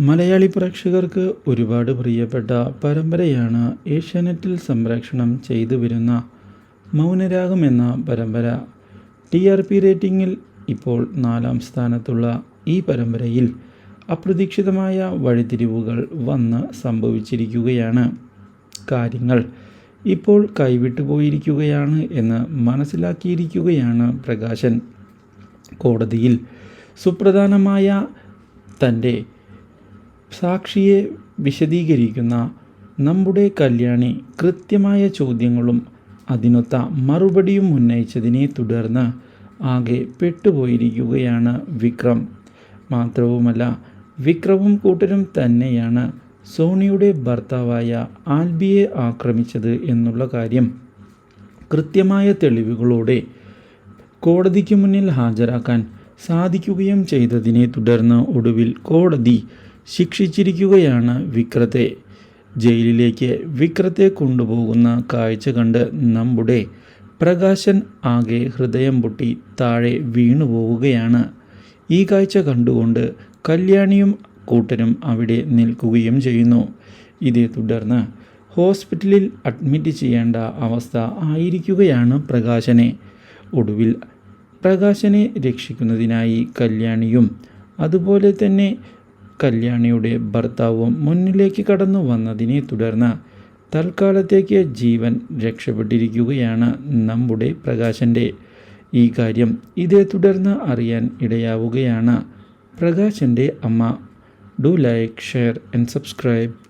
മലയാളി പ്രേക്ഷകർക്ക് ഒരുപാട് പ്രിയപ്പെട്ട പരമ്പരയാണ് ഏഷ്യാനെറ്റിൽ സംപ്രേഷണം ചെയ്തു വരുന്ന മൗനരാഗം എന്ന പരമ്പര. ടി ആർ പി റേറ്റിംഗിൽ ഇപ്പോൾ നാലാം സ്ഥാനത്തുള്ള ഈ പരമ്പരയിൽ അപ്രതീക്ഷിതമായ വഴിതിരിവുകൾ വന്ന് സംഭവിച്ചിരിക്കുകയാണ്. കാര്യങ്ങൾ ഇപ്പോൾ കൈവിട്ടു പോയിരിക്കുകയാണ് എന്ന് മനസ്സിലാക്കിയിരിക്കുകയാണ് പ്രകാശൻ. കോടതിയിൽ സുപ്രധാനമായ തന്റെ സാക്ഷിയെ വിശദീകരിക്കുന്ന നമ്മുടെ കല്യാണി കൃത്യമായ ചോദ്യങ്ങളും അതിനൊത്ത മറുപടിയും ഉന്നയിച്ചതിനെ തുടർന്ന് ആകെ പെട്ടുപോയിരിക്കുകയാണ് വിക്രം. മാത്രവുമല്ല വിക്രവും കൂട്ടരും തന്നെയാണ് സോണിയുടെ ഭർത്താവായ ആൽബിയെ ആക്രമിച്ചത് എന്നുള്ള കാര്യം കൃത്യമായ തെളിവുകളോടെ കോടതിക്ക് മുന്നിൽ ഹാജരാക്കാൻ സാധിക്കുകയും ചെയ്തതിനെ തുടർന്ന് ഒടുവിൽ കോടതി ശിക്ഷിച്ചിരിക്കുകയാണ് വിക്രത്തെ. ജയിലിലേക്ക് വിക്രത്തെ കൊണ്ടുപോകുന്ന കാഴ്ച കണ്ട് നമ്മുടെ പ്രകാശൻ ആകെ ഹൃദയം പൊട്ടി താഴെ വീണു പോവുകയാണ്. ഈ കാഴ്ച കണ്ടുകൊണ്ട് കല്യാണിയും കൂട്ടരും അവിടെ നിൽക്കുകയും ചെയ്യുന്നു. ഇതേ തുടർന്ന് ഹോസ്പിറ്റലിൽ അഡ്മിറ്റ് ചെയ്യേണ്ട അവസ്ഥ ആയിരിക്കുകയാണ് പ്രകാശനെ. ഒടുവിൽ പ്രകാശനെ രക്ഷിക്കുന്നതിനായി കല്യാണിയും അതുപോലെ തന്നെ കല്യാണിയുടെ ഭർത്താവും മുന്നിലേക്ക് കടന്നു വന്നതിനെ തുടർന്ന് തൽക്കാലത്തേക്ക് ജീവൻ രക്ഷപ്പെട്ടിരിക്കുകയാണ് നമ്മുടെ പ്രകാശന്റെ. ഈ കാര്യം ഇതേ തുടർന്ന് അറിയാൻ ഇടയാവുകയാണ്. പ്രകാശന്റെ അമ്മ do like share and subscribe.